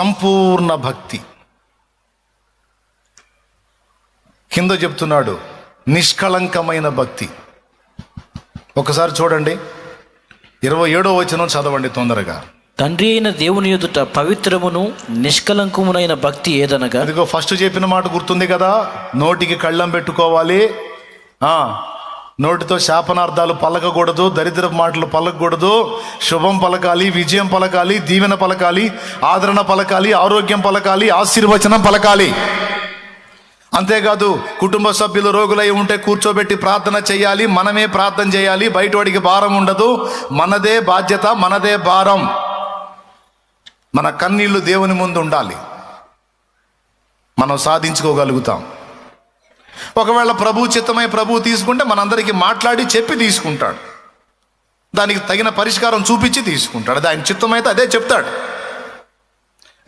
సంపూర్ణ భక్తి. కింద చెప్తున్నాడు నిష్కళంకమైన భక్తి. ఒకసారి చూడండి ఇరవై ఏడో వచనం చదవండి తొందరగా. తండ్రి అయిన దేవుని ఎదుట పవిత్రమును నిష్కలంకమునైన భక్తి ఏదనగా? అదిగో ఫస్ట్ చెప్పిన మాట గుర్తుంది కదా నోటికి కళ్ళం పెట్టుకోవాలి. నోటితో శాపనార్థాలు పలకకూడదు దరిద్ర మాటలు పలకకూడదు. శుభం పలకాలి విజయం పలకాలి దీవెన పలకాలి ఆదరణ పలకాలి ఆరోగ్యం పలకాలి ఆశీర్వచనం పలకాలి. అంతేకాదు కుటుంబ సభ్యులు రోగులై ఉంటే కూర్చోబెట్టి ప్రార్థన చేయాలి మనమే ప్రార్థన చేయాలి బయటవాడికి భారం ఉండదు. మనదే బాధ్యత మనదే భారం. మన కన్నీళ్ళు దేవుని ముందు ఉండాలి. మనం సాధించుకోగలుగుతాం. ఒకవేళ ప్రభు చిత్తమై ప్రభు తీసుకుంటే మనందరికీ మాట్లాడి చెప్పి తీసుకుంటాడు. దానికి తగిన పరిష్కారం చూపించి తీసుకుంటాడు. దాని చిత్తమైతే అదే చెప్తాడు.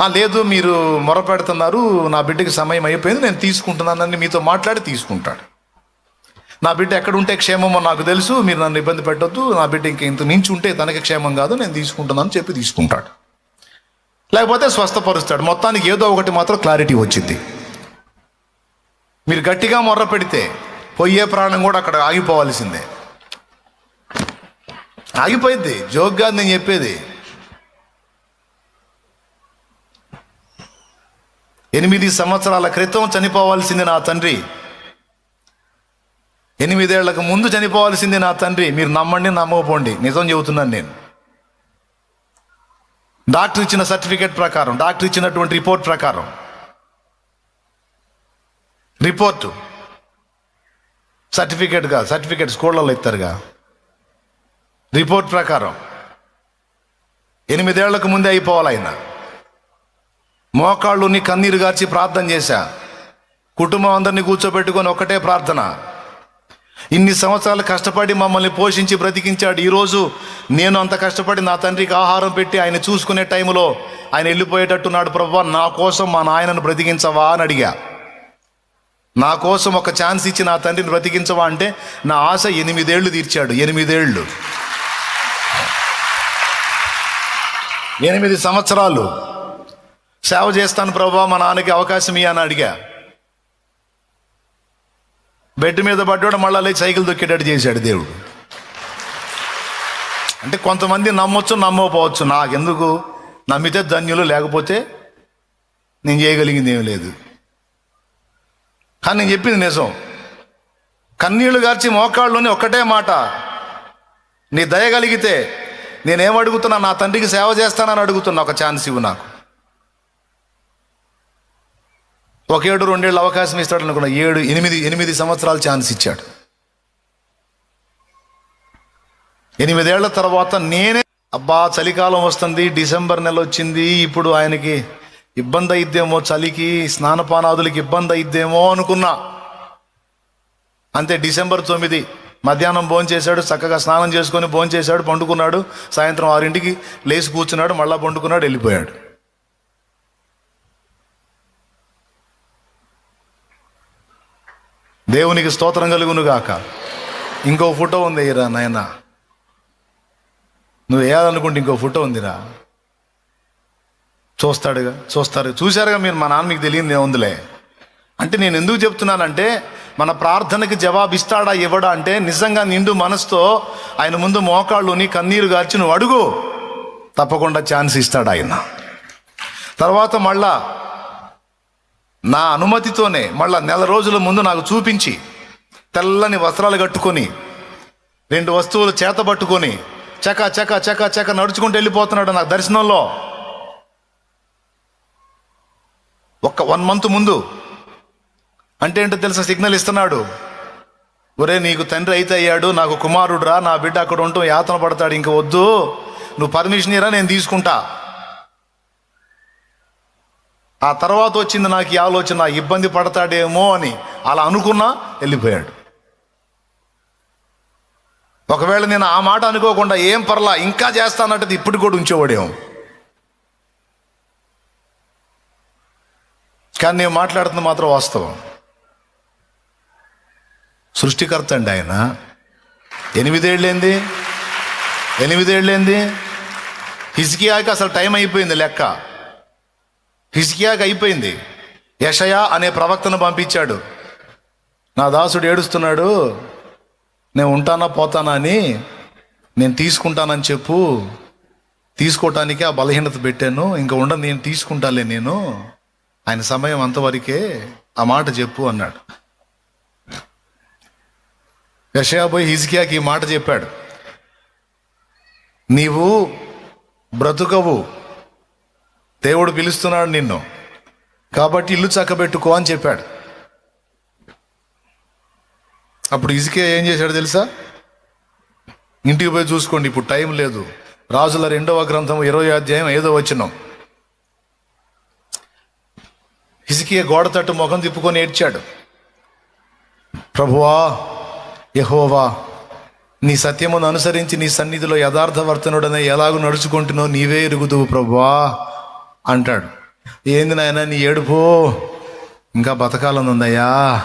లేదు మీరు మొరపెడుతున్నారు. నా బిడ్డకి సమయం అయిపోయింది. నేను తీసుకుంటున్నానని మీతో మాట్లాడి తీసుకుంటాడు. నా బిడ్డ ఎక్కడ ఉంటే క్షేమమో నాకు తెలుసు. మీరు నన్ను ఇబ్బంది పెట్టొద్దు. నా బిడ్డ ఇంక ఇంత మించి ఉంటే తనకి క్షేమం కాదు. నేను తీసుకుంటున్నాను చెప్పి తీసుకుంటాడు. లేకపోతే స్వస్థపరుస్తాడు. మొత్తానికి ఏదో ఒకటి మాత్రం క్లారిటీ వచ్చింది. మీరు గట్టిగా మొర్ర పెడితే పోయే ప్రాణం కూడా అక్కడ ఆగిపోవాల్సిందే. ఆగిపోయింది జోక్గా నేను చెప్పేది. ఎనిమిది సంవత్సరాల క్రితం చనిపోవాల్సింది నా తండ్రి. ఎనిమిదేళ్ళకు ముందు చనిపోవాల్సింది నా తండ్రి. మీరు నమ్మండి నమ్మకపోండి. నిజం చెబుతున్నాను నేను. డాక్టర్ ఇచ్చిన సర్టిఫికేట్ ప్రకారం డాక్టర్ ఇచ్చినటువంటి రిపోర్ట్ ప్రకారం. రిపోర్టు సర్టిఫికేట్గా సర్టిఫికేట్ స్కూళ్ళలో ఇస్తారుగా. రిపోర్ట్ ప్రకారం. ఎనిమిదేళ్ళకు ముందే అయిపోవాలి ఆయన మోకాళ్ళుని కన్నీరు గార్చి ప్రార్థన చేశా. కుటుంబం అందరినీ కూర్చోబెట్టుకొని ఒక్కటే ప్రార్థన. ఇన్ని సంవత్సరాలు కష్టపడి మమ్మల్ని పోషించి బ్రతికించాడు ఈరోజు. నేను అంత కష్టపడి నా తండ్రికి ఆహారం పెట్టి ఆయన చూసుకునే టైంలో ఆయన వెళ్ళిపోయేటట్టున్నాడు ప్రభు నా కోసం మా నాయనను బ్రతికించవా? అని అడిగా. నా కోసం ఒక ఛాన్స్ ఇచ్చి నా తండ్రిని బ్రతికించవా అంటే నా ఆశ ఎనిమిదేళ్ళు తీర్చాడు. ఎనిమిదేళ్ళు ఎనిమిది సంవత్సరాలు. సేవ చేస్తాను ప్రభా మా నాన్నకి అవకాశం ఇయ్య అని అడిగా. బెడ్ మీద పడ్డాడు మళ్ళా లేచి సైకిల్ దొక్కేటట్టు చేశాడు దేవుడు. అంటే కొంతమంది నమ్మొచ్చు నమ్మకపోవచ్చు. నాకెందుకు? నమ్మితే ధన్యులు లేకపోతే నేను చేయగలిగింది ఏం లేదు. కానీ నేను చెప్పింది నిజం. కన్నీళ్ళు గార్చి మోకాళ్ళలోని ఒక్కటే మాట. నీ దయ కలిగితే నేనేం అడుగుతున్నా నా తండ్రికి సేవ చేస్తానని అడుగుతున్నా ఒక ఛాన్స్ ఇవ్వు నాకు. ఒక ఏడు రెండేళ్ళు అవకాశం ఇస్తాడు అనుకున్న ఏడు ఎనిమిది ఎనిమిది సంవత్సరాలు ఛాన్స్ ఇచ్చాడు. ఎనిమిదేళ్ళ తర్వాత నేనే అబ్బా చలికాలం వస్తుంది డిసెంబర్ నెల వచ్చింది ఇప్పుడు ఆయనకి ఇబ్బంది అయిద్దేమో చలికి స్నానపానాదులకి ఇబ్బంది అయిద్దేమో అనుకున్నా. అంతే డిసెంబర్ తొమ్మిది. మధ్యాహ్నం భోంచేశాడు చక్కగా స్నానం చేసుకొని భోంచేశాడు పండుకున్నాడు. సాయంత్రం ఆరింటికి లేచి కూర్చున్నాడు మళ్ళా పండుకున్నాడు వెళ్ళిపోయాడు. దేవునికి స్తోత్రం కలుగును గాక ఇంకో ఫోటో ఉంది రా నాయన. నువ్వు వేయాలనుకుంటే ఇంకో ఫోటో ఉందిరా. చూస్తాడుగా చూస్తారు. చూశారుగా మీరు మా నాన్న మీకు తెలియదు ఉందిలే అంటే నేను ఎందుకు చెప్తున్నానంటే మన ప్రార్థనకి జవాబు ఇస్తాడా ఇవ్వడా అంటే నిజంగా నిండు మనసుతో ఆయన ముందు మోకాళ్ళుని కన్నీరు గార్చి నువ్వు అడుగు. తప్పకుండా ఛాన్స్ ఇస్తాడు ఆయన. తర్వాత మళ్ళా నా అనుమతితోనే మళ్ళా నెల రోజుల ముందు నాకు చూపించి తెల్లని వస్త్రాలు కట్టుకొని రెండు వస్తువులు చేత పట్టుకొని చక చక చక చక నడుచుకుంటూ వెళ్ళిపోతున్నాడు నాకు దర్శనంలో. ఒక్క వన్ మంత్ ముందు. అంటే ఏంటో తెలుసా? సిగ్నల్ ఇస్తున్నాడు. ఒరే నీకు తండ్రి అయితే అయ్యాడు నాకు కుమారుడు రా నా బిడ్డ అక్కడ ఉంటాం యాతన పడతాడు ఇంక వద్దు. నువ్వు పర్మిషన్ ఇరా నేను తీసుకుంటా. ఆ తర్వాత వచ్చింది నాకు ఈ ఆలోచన ఇబ్బంది పడతాడేమో అని. అలా అనుకున్నా వెళ్ళిపోయాడు. ఒకవేళ నేను ఆ మాట అనుకోకుండా ఏం పర్లా ఇంకా చేస్తానంటే ఇప్పుడు కూడా ఉంచేవాడేమో. కానీ నేను మాట్లాడుతున్న మాత్రం వాస్తవం. సృష్టికర్త అండి ఆయన. ఎనిమిదేళ్ళేంది? ఎనిమిదేళ్ళేంది? హిజ్కియాకి అసలు టైం అయిపోయింది లెక్క. హిజ్కియాకి అయిపోయింది. యషయా అనే ప్రవక్తను పంపించాడు. నా దాసుడు ఏడుస్తున్నాడు నేను ఉంటానా పోతానా అని నేను తీసుకుంటానని చెప్పు. తీసుకోవటానికి ఆ బలహీనత పెట్టాను. ఇంకా ఉండదు నేను తీసుకుంటాలే నేను. ఆయన సమయం అంతవరకే ఆ మాట చెప్పు అన్నాడు. యషయాబోయ్ పోయి హిజ్కియాకి ఈ మాట చెప్పాడు. నీవు బ్రతుకవు. దేవుడు పిలుస్తున్నాడు నిన్ను. కాబట్టి ఇల్లు చక్కబెట్టుకో అని చెప్పాడు. అప్పుడు ఇజికే ఏం చేశాడు తెలుసా? ఇంటికి పోయి చూసుకోండి ఇప్పుడు టైం లేదు. రాజుల రెండవ గ్రంథం ఇరవై అధ్యాయం ఏదో వచ్చినాం హిజికియ గోడ తట్టు ముఖం తిప్పుకొని ఏడ్చాడు. ప్రభువా యహోవా నీ సత్యమును అనుసరించి నీ సన్నిధిలో యథార్థవర్తనుడనే ఎలాగూ నడుచుకుంటున్నావు నీవే ఎరుగుదువు ప్రభువా అంటాడు. ఏంది నాయన నీ ఏడుపో? ఇంకా బతకాలని ఉందయ్యా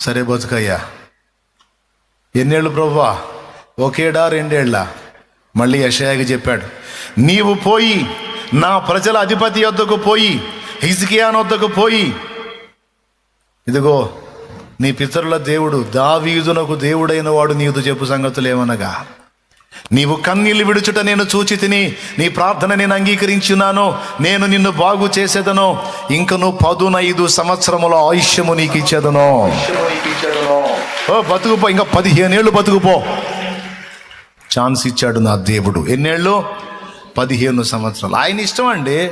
సరే బతుకయ్యా. ఎన్నేళ్ళు ప్రభువా? ఒకేడా రెండేళ్ళ? మళ్ళీ యషయాకి చెప్పాడు. నీవు పోయి నా ప్రజల అధిపతి వద్దకు పోయి హిజ్కియాన్ వద్దకు పోయి ఇదిగో నీ పితరుల దేవుడు దావీదునకు దేవుడైన వాడు నీవు చెప్పు సంగతులు ఏమనగా నీవు కన్నీళ్ళు విడుచుట నేను చూచి తిని నీ ప్రార్థన నేను అంగీకరించున్నాను నేను నిన్ను బాగు చేసేదను ఇంకను పదునైదు సంవత్సరముల ఆయుష్యము నీకు ఇచ్చేదను ఓ బతుకుపో ఇంకా పదిహేనేళ్ళు బతుకుపో. ఛాన్స్ ఇచ్చాడు నా దేవుడు. ఎన్నేళ్ళు? పదిహేను సంవత్సరాలు. ఆయన ఇష్టం అండి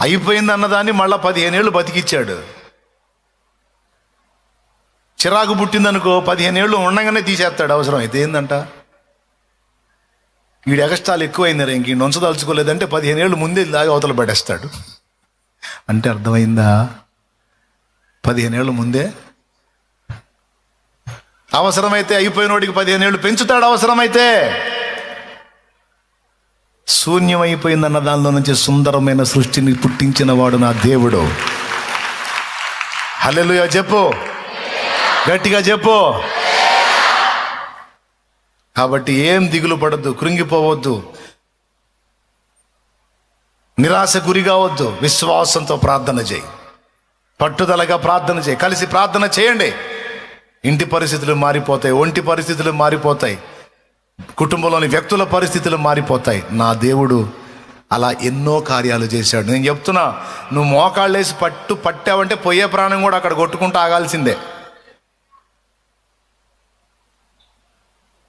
అయిపోయింది అన్నదాన్ని మళ్ళా పదిహేనేళ్ళు బతికిచ్చాడు. చిరాకు పుట్టిందనుకో పదిహేనేళ్ళు ఉండగానే తీసేస్తాడు అవసరం. అయితే ఏందంట? వీడు ఎగస్టాలు ఎక్కువైంది ఇంక ఈయన ఉంచదలుచుకోలేదంటే పదిహేనేళ్ళు ముందే లాగా అవతల పడేస్తాడు. అంటే అర్థమైందా? పదిహేనేళ్ళు ముందే? అవసరమైతే అయిపోయినోడికి పదిహేను ఏళ్ళు పెంచుతాడు అవసరమైతే. శూన్యమైపోయిందన్న దానిలో నుంచి సుందరమైన సృష్టిని పుట్టించిన వాడు నా దేవుడు. హలెలుయా చెప్పు. గట్టిగా చెప్పు. కాబట్టి ఏం దిగులు పడద్దు కృంగిపోవద్దు. నిరాశ గురి కావద్దు విశ్వాసంతో ప్రార్థన చేయి. పట్టుదలగా ప్రార్థన చేయి. కలిసి ప్రార్థన చేయండి. ఇంటి పరిస్థితులు మారిపోతాయి ఒంటి పరిస్థితులు మారిపోతాయి. కుటుంబంలోని వ్యక్తుల పరిస్థితులు మారిపోతాయి. నా దేవుడు అలా ఎన్నో కార్యాలు చేశాడు. నేను చెప్తున్నా నువ్వు మోకాళ్ళేసి పట్టు పట్టావంటే పోయే ప్రాణం కూడా అక్కడ కొట్టుకుంటూ ఆగాల్సిందే.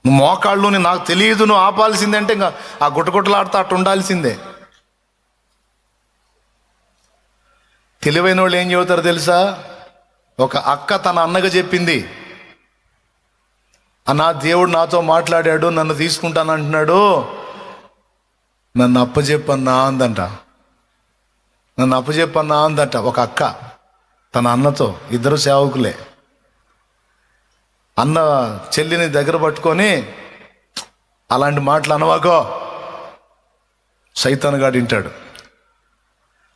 నువ్వు మోకాళ్ళు నాకు తెలియదు నువ్వు ఆపాల్సిందే అంటే ఇంకా ఆ గుట్టగుట్టలాడుతూ అట్టు ఉండాల్సిందే. తెలివైన వాళ్ళు ఏం చెబుతారు తెలుసా? ఒక అక్క తన అన్నగా చెప్పింది అన్నా దేవుడు నాతో మాట్లాడాడు నన్ను తీసుకుంటాను అంటున్నాడు. నన్ను అప్పచెప్పన్నా అందంట. నన్ను అప్పచెప్పన్నా అందంట ఒక అక్క తన అన్నతో ఇద్దరు సేవకులే. అన్న చెల్లిని దగ్గర పట్టుకొని అలాంటి మాటలు అనవాకో. సైతానుగాడు వింటాడు.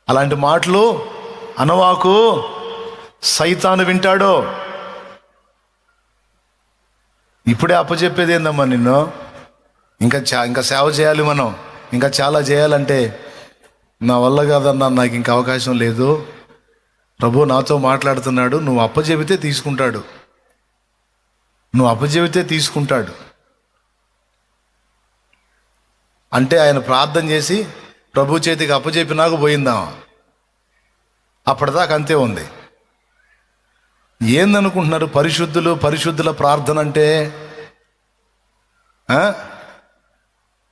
అలాంటి మాటలు అనవాకు. సైతాను వింటాడు. ఇప్పుడే అప్పచెప్పేది ఏందమ్మా నిన్ను? ఇంకా చా ఇంకా సేవ చేయాలి మనం. ఇంకా చాలా చేయాలంటే నా వల్ల కాదన్నా నాకు ఇంకా అవకాశం లేదు. ప్రభు నాతో మాట్లాడుతున్నాడు నువ్వు అప్పచెబితే తీసుకుంటాడు. నువ్వు అప్పచెబితే తీసుకుంటాడు. అంటే ఆయన ప్రార్థన చేసి ప్రభు చేతికి అప్పచెప్పినాక పోయిందామా అప్పటిదాకా అంతే ఉంది. ఏందనుకుంటున్నారు? పరిశుద్ధులు పరిశుద్ధుల ప్రార్థన అంటే?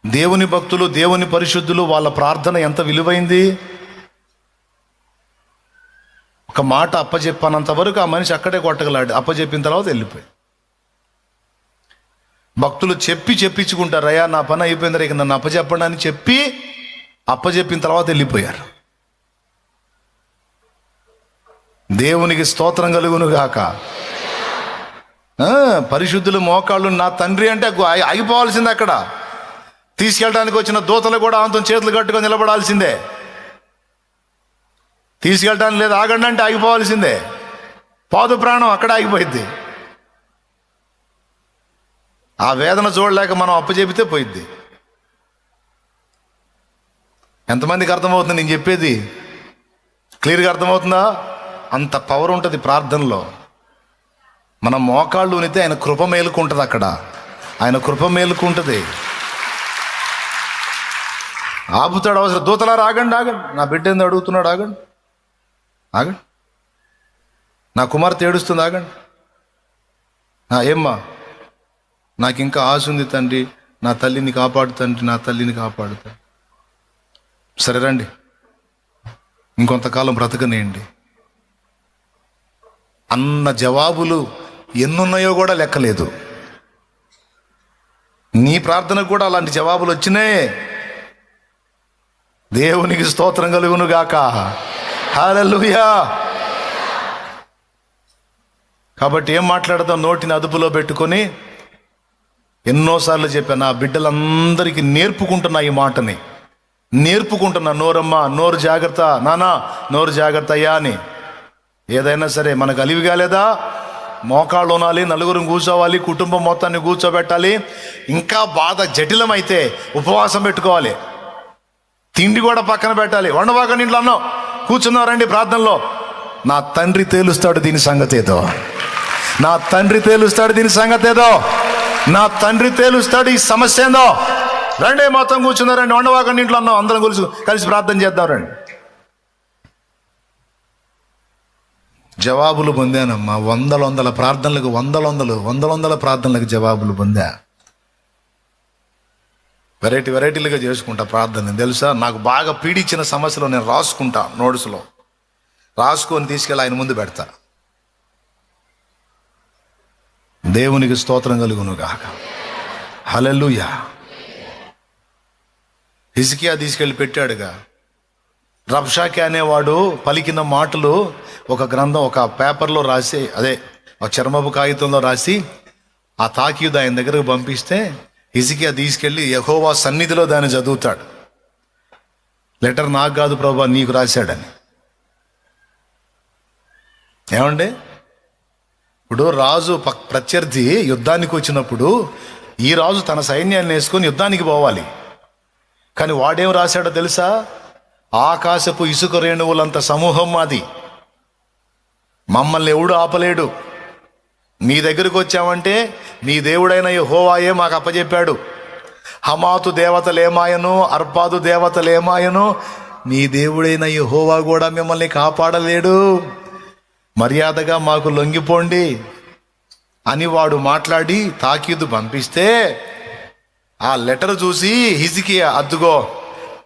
దేవుని భక్తులు దేవుని పరిశుద్ధులు వాళ్ళ ప్రార్థన ఎంత విలువైంది? ఒక మాట అప్పచెప్పనంత వరకు ఆ మనిషి అక్కడే కొట్టగలాడు. అప్పచెప్పిన తర్వాత వెళ్ళిపోయి భక్తులు చెప్పి చెప్పించుకుంటారు అయ్యా నా పని అయిపోయింది ఇక నన్ను అప్పచెప్పండి అని చెప్పి అప్పచెప్పిన తర్వాత వెళ్ళిపోయారు. దేవునికి స్తోత్రం కలుగును గాక. పరిశుద్ధులు మోకాళ్ళు నా తండ్రి అంటే ఆగిపోవాల్సిందే అక్కడ. తీసుకెళ్ళడానికి వచ్చిన దూతలు కూడా అంత చేతులు కట్టుకొని నిలబడాల్సిందే. తీసుకెళ్ళడానికి లేదు ఆగండి అంటే ఆగిపోవాల్సిందే. పాదు ప్రాణం అక్కడ ఆగిపోయింది ఆ వేదన చూడలేక మనం అప్పచెబితే పోయిద్ది. ఎంతమందికి అర్థమవుతుంది నేను చెప్పేది? క్లియర్గా అర్థమవుతుందా? అంత పవర్ ఉంటుంది ప్రార్థనలో. మన మోకాళ్ళు ఉనితే ఆయన కృప మేలుకుంటుంది అక్కడ. ఆయన కృప మేలుకుంటుంది. ఆపుతాడు అవసరం. దూతలా రాగండి ఆగండి. నా బిడ్డ ఏందో అడుగుతున్నాడు ఆగండి. ఆగండి. నా కుమార్తె ఏడుస్తుంది ఆగండి. నా ఏమ్మా? నాకు ఇంకా ఆశ ఉంది తండ్రి. నా తల్లిని కాపాడు తండ్రి నా తల్లిని కాపాడు సరే రండి. ఇంకొంతకాలం బ్రతకనేయండి. అన్న జవాబులు ఎన్నున్నాయో కూడా లెక్కలేదు. నీ ప్రార్థనకు కూడా అలాంటి జవాబులు వచ్చినాయి దేవునికి స్తోత్రం కలుగునుగాక గాక. కాబట్టి ఏం మాట్లాడదాం నోటిని అదుపులో పెట్టుకొని ఎన్నోసార్లు చెప్పాను నా బిడ్డలందరికీ నేర్పుకుంటున్నా ఈ మాటని. నేర్పుకుంటున్నా నోరమ్మ నోరు జాగ్రత్త నానా నోరు జాగ్రత్త అయ్యా అని. ఏదైనా సరే మనకు అలివి కాలేదా? మోకాళ్ళు ఉనాలి నలుగురిని కూర్చోవాలి కుటుంబం మొత్తాన్ని కూర్చోబెట్టాలి. ఇంకా బాధ జటిలమైతే ఉపవాసం పెట్టుకోవాలి. తిండి కూడా పక్కన పెట్టాలి. వండబాక ఇంట్లో అన్నాం. కూర్చున్నారండి ప్రార్థనలో. నా తండ్రి తేలుస్తాడు దీని సంగతి ఏదో. నా తండ్రి తేలుస్తాడు దీని సంగతి ఏదో. నా తండ్రి తేలుస్తాడు ఈ సమస్య ఏందో. రండి మొత్తం కూర్చున్నారండి. వండవాకండి ఇంట్లో అన్నాం. అందరం కలిసి కలిసి ప్రార్థన చేద్దాం రండి. జవాబులు పొందానమ్మా. వందల వందల ప్రార్థనలకు వందల వందలు వందల వందల ప్రార్థనలకు జవాబులు పొందా. వెరైటీ వెరైటీలుగా చేసుకుంటా ప్రార్థన. తెలుసా? నాకు బాగా పీడించిన సమస్యలు నేను రాసుకుంటా నోట్స్లో. రాసుకొని తీసుకెళ్ళి ఆయన ముందు పెడతా. దేవునికి స్తోత్రం కలుగును కాక హలెల్లుయా. హిజ్కియా తీసుకెళ్ళి పెట్టాడుగా. రబ్షాకి అనేవాడు పలికిన మాటలు ఒక గ్రంథం ఒక పేపర్లో రాసి అదే ఒక చర్మపు కాగితంలో రాసి ఆ తాకీదు ఆయన దగ్గరకు పంపిస్తే హిజికియా తీసుకెళ్ళి యహోవా సన్నిధిలో దాన్ని చదువుతాడు. లెటర్ నాకు కాదు ప్రభా నీకు రాశాడని. ఏమండి? ఇప్పుడు రాజు పక్ ప్రత్యర్థి యుద్ధానికి వచ్చినప్పుడు ఈ రాజు తన సైన్యాన్ని వేసుకొని యుద్ధానికి పోవాలి. కానీ వాడేం రాశాడో తెలుసా? ఆకాశపు ఇసుక రేణువులంత సమూహం మాది. మమ్మల్ని ఎవడు ఆపలేడు. మీ దగ్గరికి వచ్చామంటే మీ దేవుడైన హోవాయే మాకు అప్పచెప్పాడు హమాతు దేవతలేమాయను అర్పాదు దేవతలేమాయను మీ దేవుడైన హోవా కూడా మిమ్మల్ని కాపాడలేడు. మర్యాదగా మాకు లొంగిపోండి అని వాడు మాట్లాడి తాకీదు పంపిస్తే ఆ లెటర్ చూసి హిజికి అద్దుగో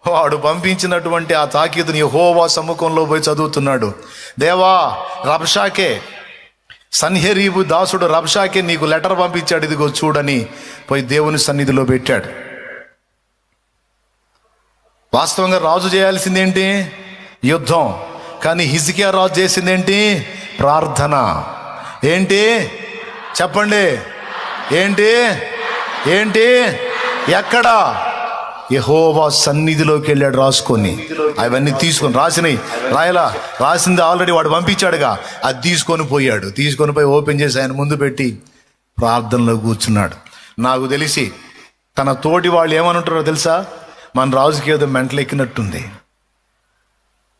వాడు పంపించినటువంటి ఆ తాకీదుని హోవా సముఖంలో పోయి చదువుతున్నాడు. దేవా రబ్షాకే సన్హెరీబు దాసుడు రబ్షాకే నీకు లెటర్ పంపించాడు ఇదిగో చూడని పోయి దేవుని సన్నిధిలో పెట్టాడు. వాస్తవంగా రాజు చేయాల్సిందేంటి? యుద్ధం. కానీ హిజికియా రాజు చేసిందేంటి? ప్రార్థన. ఏంటి? చెప్పండి. ఏంటి? ఏంటి? ఎక్కడా? యహోవా సన్నిధిలోకి వెళ్ళాడు రాసుకొని. అవన్నీ తీసుకొని రాసినాయి రాయలా? రాసింది ఆల్రెడీ వాడు పంపించాడుగా. అది తీసుకొని పోయాడు. తీసుకొని పోయి ఓపెన్ చేసి ఆయన ముందు పెట్టి ప్రార్థనలో కూర్చున్నాడు. నాకు తెలిసి తన తోటి వాళ్ళు ఏమనుంటారో తెలుసా? మన రాజుకి ఏదో మెంటలెక్కినట్టుంది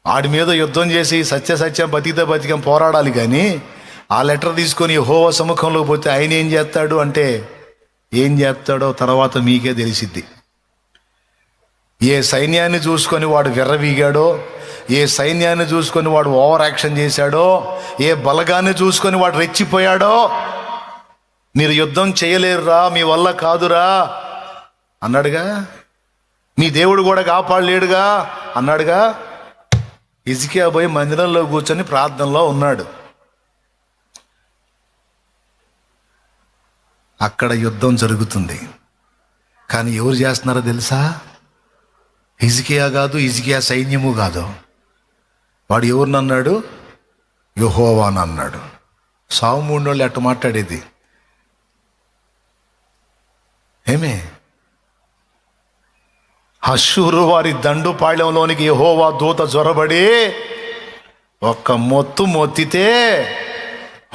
ఆడి మీద యుద్ధం చేసి సత్య సత్యం బతికితే బతికం పోరాడాలి కానీ ఆ లెటర్ తీసుకొని హోవ సముఖంలో పోతే ఆయన ఏం చేస్తాడు అంటే ఏం చేస్తాడో తర్వాత మీకే తెలిసిద్ది. ఏ సైన్యాన్ని చూసుకొని వాడు విర్రవీగాడో ఏ సైన్యాన్ని చూసుకొని వాడు ఓవర్ యాక్షన్ చేశాడో ఏ బలగాన్ని చూసుకొని వాడు రెచ్చిపోయాడో మీరు యుద్ధం చేయలేరురా మీ వల్ల కాదురా. అన్నాడుగా మీ దేవుడు కూడా కాపాడలేడుగా? అన్నాడుగా ఇజికియా పోయి మందిరంలో కూర్చొని ప్రార్థనలో ఉన్నాడు. అక్కడ యుద్ధం జరుగుతుంది. కానీ ఎవరు చేస్తున్నారో తెలుసా? హిజికియా కాదు హిజికియా సైన్యము కాదు. వాడు ఎవరినన్నాడు యహోవాన్ అన్నాడు. సావు మూడు అట్ట మాట్లాడేది. ఏమే? హషూరు వారి దండు యహోవా దూత జ్వరబడి ఒక్క మొత్తు మొత్తితే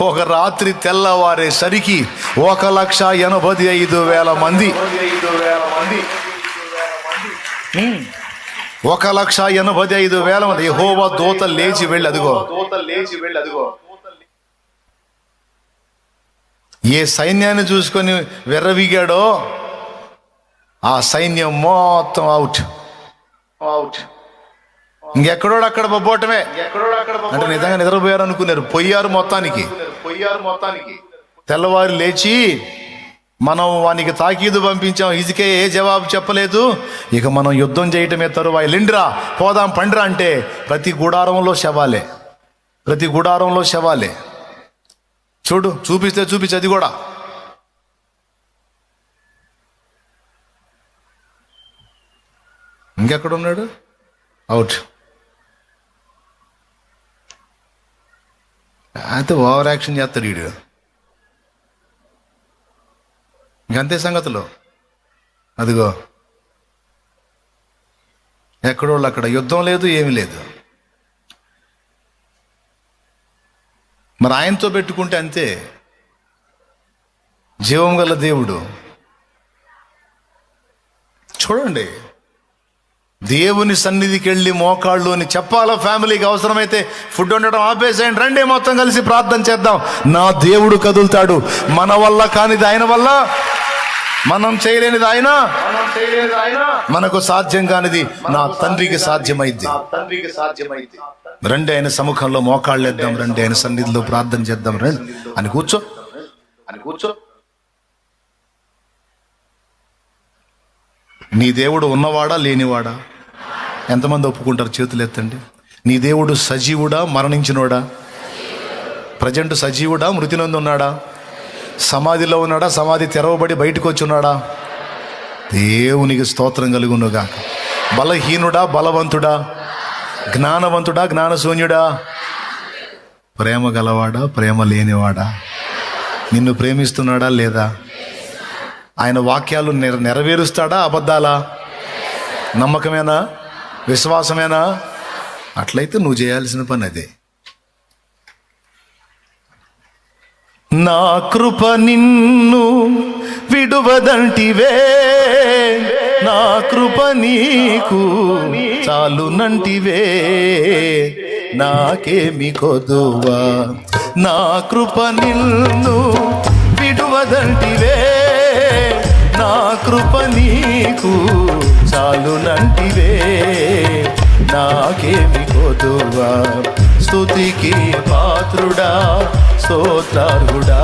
ఒక రాత్రి తెల్లవారేసరికి ఒక లక్ష ఎనభై ఐదు వేల మంది పదిహేను వేల మంది ఒక లక్ష ఎనభై ఐదు వేల మంది యెహోవా దూత లేచి వెళ్ళి అదిగో. దూత లేచి వెళ్ళి అదిగో ఏ సైన్యాన్ని చూసుకొని వెర్రవిగాడో ఆ సైన్యం మొత్తం అవుట్ అవుట్ ఇంకెక్కడోడు అక్కడ బొబ్బోటమే? అంటే నిజంగా నిద్రపోయారు అనుకున్నారు పొయ్యారు మొత్తానికి. పొయ్యారు మొత్తానికి. తెల్లవారు లేచి మనం వానికి తాకీదు పంపించాం. ఇదికే ఏ జవాబు చెప్పలేదు. ఇక మనం యుద్ధం చేయటమే తరువాయి. లిండ్రా పోదాం పండ్రా అంటే ప్రతి గుడారంలో శవాలే. ప్రతి గుడారంలో శవాలే. చూడు చూపిస్తే చూపించి అది కూడా. ఇంకెక్కడ ఉన్నాడు అవుట్. అయితే ఓవర్ యాక్షన్ చేస్తాడు వీడు ఇంకంతే సంగతులు. అదిగో. ఎక్కడోళ్ళు అక్కడ యుద్ధం లేదు ఏమీ లేదు. మరి ఆయనతో పెట్టుకుంటే అంతే. జీవం గల దేవుడు. చూడండి. దేవుని సన్నిధికి వెళ్ళి మోకాళ్ళు అని చెప్పాలో ఫ్యామిలీకి అవసరమైతే? ఫుడ్ ఉండడం ఆపేసేయండి రండి మొత్తం కలిసి ప్రార్థన చేద్దాం. నా దేవుడు కదులుతాడు. మన వల్ల కానిది ఆయన వల్ల. మనం చేయలేనిది ఆయన. మనకు సాధ్యం కానిది నా తండ్రికి సాధ్యమైంది. తండ్రికి సాధ్యమైంది. రండి ఆయన సముఖంలో మోకాళ్ళు వేద్దాం రండి ఆయన సన్నిధిలో ప్రార్థన చేద్దాం రండి. అని కూర్చో. అని కూర్చో. నీ దేవుడు ఉన్నవాడా లేనివాడా? ఎంతమంది ఒప్పుకుంటారు చేతులు ఎత్తండి. నీ దేవుడు సజీవుడా మరణించినోడా? ప్రజెంట్ సజీవుడా మృతి నందు ఉన్నాడా సమాధిలో ఉన్నాడా? సమాధి తెరవబడి బయటకు వచ్చి ఉన్నాడా దేవునికి స్తోత్రం కలుగునుగా బలహీనుడా? బలవంతుడా? జ్ఞానవంతుడా? జ్ఞానశూన్యుడా? ప్రేమ గలవాడా? ప్రేమ లేనివాడా? నిన్ను ప్రేమిస్తున్నాడా లేదా? ఆయన వాక్యాలు నెర నెరవేరుస్తాడా? అబద్ధాలా? నమ్మకమేనా? విశ్వాసమేనా? అట్లయితే నువ్వు చేయాల్సిన పని అదే. నా కృప నిన్ను విడువదంటివే. నా కృప నీకు చాలునంటివే నాకేమి కొదువా. నా కృప నిన్ను విడువదంటివే. నా కృప నీకు చాలునంటివే నాకేమి కొదువా. స్థుతికి పాత్రుడా స్తోత్రార్హుడా.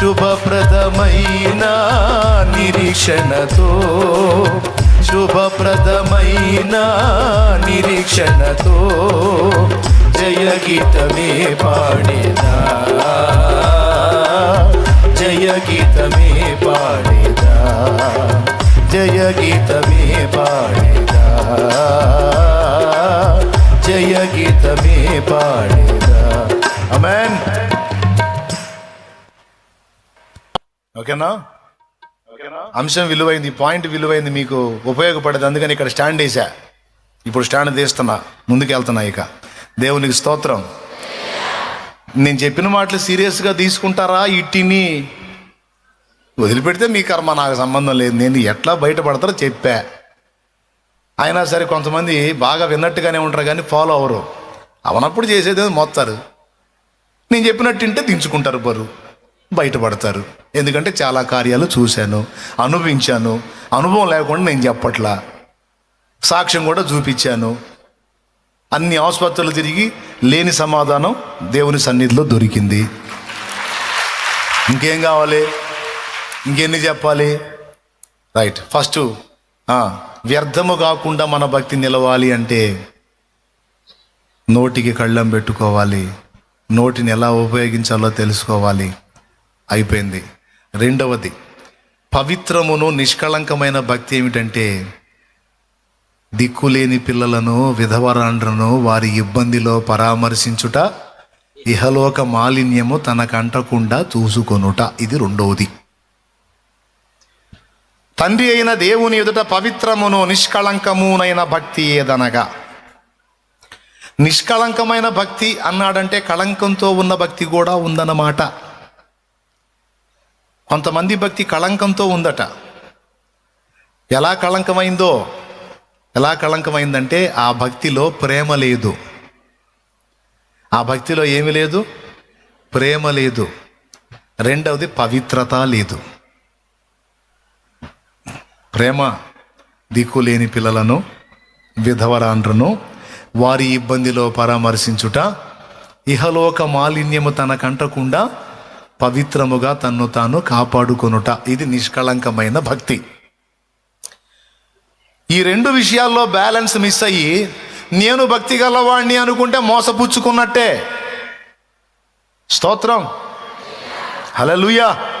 శుభప్రదమైన నిరీక్షణతో శుభప్రదమైన నిరీక్షణతో జయ గీతమే పాడేదా. జయ గీతమే పాడేదా. జయ గీతమే పాడేదా. జయ గీతమే పాడేదా అమెన్ ఓకేనా అంశం విలువైంది పాయింట్ విలువైంది మీకు ఉపయోగపడేది అందుకని ఇక్కడ స్టాండ్ వేసా ఇప్పుడు స్టాండ్ తీస్తున్నా ముందుకు వెళ్తున్నా ఇక. దేవునికి స్తోత్రం. నేను చెప్పిన మాటలు సీరియస్గా తీసుకుంటారా ఇట్టిని వదిలిపెడితే మీ కర్మ నాకు సంబంధం లేదు. నేను ఎట్లా బయటపడతారో చెప్పా. అయినా సరే కొంతమంది బాగా విన్నట్టుగానే ఉంటారు కానీ ఫాలో అవరు అవనప్పుడు చేసేది మోస్తారు నేను చెప్పినట్టుంటే దించుకుంటారు బరువు. బయటపడతారు. ఎందుకంటే చాలా కార్యాలు చూశాను అనుభవించాను. అనుభవం లేకుండా నేను చెప్పట్లా. సాక్ష్యం కూడా చూపించాను. అన్ని ఆసుపత్రులు తిరిగి లేని సమాధానం దేవుని సన్నిధిలో దొరికింది. ఇంకేం కావాలి? ఇంకెన్ని చెప్పాలి? రైట్ ఫస్ట్ వ్యర్థము కాకుండా మన భక్తి నిలవాలి అంటే నోటికి కళ్ళం పెట్టుకోవాలి. నోటిని ఎలా ఉపయోగించాలో తెలుసుకోవాలి. అయిపోయింది. రెండవది పవిత్రమును నిష్కళంకమైన భక్తి ఏమిటంటే దిక్కులేని పిల్లలను విధవరాండ్రను వారి ఇబ్బందిలో పరామర్శించుట ఇహలోక మాలిన్యము తనకంటకుండా చూసుకొనుట ఇది రెండవది. తండ్రి అయిన దేవుని ఎదుట పవిత్రమును నిష్కళంకమునైన భక్తి ఏదనగా? నిష్కళంకమైన భక్తి అన్నాడంటే కళంకంతో ఉన్న భక్తి కూడా ఉందన్నమాట. కొంతమంది భక్తి కళంకంతో ఉందట. ఎలా కళంకమైందో? ఎలా కళంకమైందంటే ఆ భక్తిలో ప్రేమ లేదు. ఆ భక్తిలో ఏమి లేదు? ప్రేమ లేదు. రెండవది పవిత్రత లేదు. ప్రేమ దిక్కులేని పిల్లలను విధవరాండ్రును వారి ఇబ్బందిలో పరామర్శించుట ఇహలోక మాలిన్యము తనకంటకుండా పవిత్రముగా తన్ను తాను కాపాడుకొనుట. ఇది నిష్కళంకమైన భక్తి. ఈ రెండు విషయాల్లో బ్యాలెన్స్ మిస్ అయ్యి నేను భక్తి గలవాణ్ణి అనుకుంటే మోసపుచ్చుకున్నట్టే. స్తోత్రం. హలలుయా